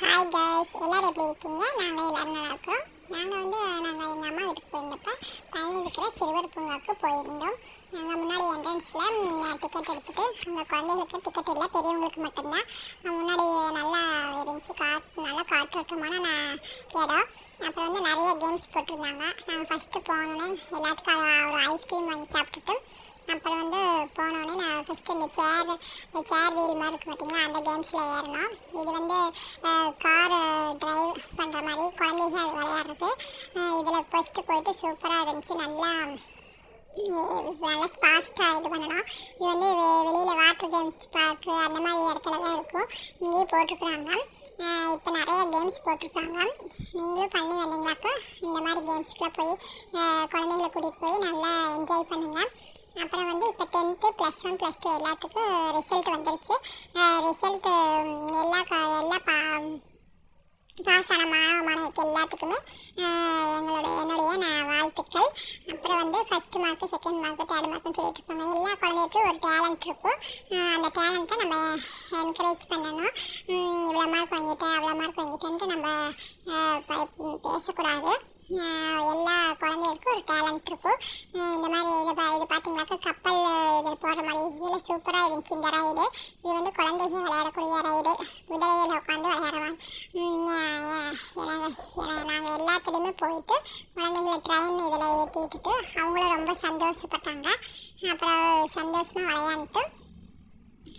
Hi guys எல்லோரும் எப்படி இருக்கீங்க? நாங்கள் எல்லோரும் நல்லா இருக்கோம். நாங்கள் வந்து நாங்கள் எங்கள் அம்மா வீட்டுக்கு போயிருந்தப்ப பழனி இருக்கிற சிறுவர் பூங்காவுக்கு போயிருந்தோம். நாங்கள் முன்னாடி என்ட்ரன்ஸில் டிக்கெட் எடுத்துகிட்டு அங்கே குழந்தைகளுக்கு டிக்கெட் இல்லை பெரியவங்களுக்கு மட்டும்தான். முன்னாடி நல்லா இருந்துச்சு காற்று நல்லா காற்றோட்டமான நான் இடம். அப்புறம் வந்து நிறைய கேம்ஸ் போட்டிருந்தாங்க. நாங்கள் ஃபஸ்ட்டு போனோன்னே எல்லாத்துக்கும் ஒரு ஐஸ்கிரீம் வாங்கி சாப்பிட்டுட்டு அப்புறம் வந்து போனோடனே நான் ஃபஸ்ட்டு இந்த சேர் இந்த சேர் வீல் மாதிரி இருக்கு பார்த்தீங்களா அந்த கேம்ஸில் ஏறினோம். இது வந்து கார் ட்ரைவ் பண்ணுற மாதிரி குழந்தைகள் விளையாடுறது. இதில் ஃபஸ்ட்டு போயிட்டு சூப்பராக இருந்துச்சு. நல்லா நல்லா ஃபாஸ்ட்டாக இது பண்ணணும் இது வந்து வெளியில் வாட்டர் கேம்ஸ் பார்க்கு அந்த மாதிரி இடத்துல தான் இருக்கும். இங்கேயும் போட்டிருக்குறாங்க. இப்போ நிறைய கேம்ஸ் போட்டிருக்காங்க. நீங்களும் பண்ணி வந்தீங்களாக்கா இந்த மாதிரி கேம்ஸ்க்குலாம் போய் குழந்தைங்களை கூட்டிகிட்டு போய் நல்லா என்ஜாய் பண்ணுங்கள் அப்புறம் வந்து இப்போ tenth plus one plus two எல்லாத்துக்கும் ரிசல்ட் வந்துருச்சு. ரிசல்ட்டு எல்லா க எல்லா பா பாஸ் ஆன மாணவ மாணவிக்கு எல்லாத்துக்குமே எங்களோட என்னுடைய நான் வாழ்த்துக்கள். அப்புறம் வந்து first mark second mark third மார்க்னு சொல்லிட்டு இருப்பாங்க எல்லா குழந்தைக்கும் ஒரு டேலண்ட் இருக்கும். அந்த டேலண்ட்டை நம்ம என்கரேஜ் பண்ணணும். இவ்வளோ மார்க் வாங்கிட்டேன் அவ்வளோ மார்க் வாங்கிட்டேன்ட்டு நம்ம பேசக்கூடாது. எல்லா குழந்தைகளுக்கும் ஒரு டேலண்ட் இருக்கும். இந்த மாதிரி இது பா இது பார்த்தீங்கன்னாக்கா கப்பல் இதில் போடுற மாதிரி இதில் சூப்பராக இருந்துச்சு இந்த ரைடு இது வந்து குழந்தைகள் விளையாடக்கூடிய ரைடு குதிரையில் உட்காந்து விளையாடுவாங்க. நாங்கள் எல்லாத்துலேயுமே போயிட்டு குழந்தைங்களை ட்ரெயின் இதில் ஏற்றி விட்டுட்டு அவங்களும் ரொம்ப சந்தோஷப்பட்டாங்க. அப்புறம் சந்தோஷமாக விளையாண்டுட்டு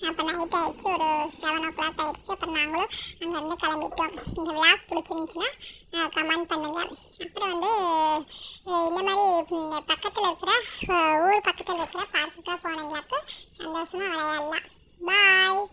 அப்போ நைட் ஆகிடுச்சு ஒரு செவன் ஓ கிளாக் ஆகிடுச்சு அப்புறம் நாங்களும் அங்கேருந்து கிளம்பிட்டோம். இந்த விளாக் பிடிச்சிருந்துச்சுன்னா கமெண்ட் பண்ணுங்கள் அப்புறம் வந்து இந்த மாதிரி இந்த பக்கத்தில் இருக்கிற ஊர் பக்கத்தில் இருக்கிற பார்க்குக்கு போனீங்களாக்கு சந்தோஷமாக விளையாடலாம். பாய்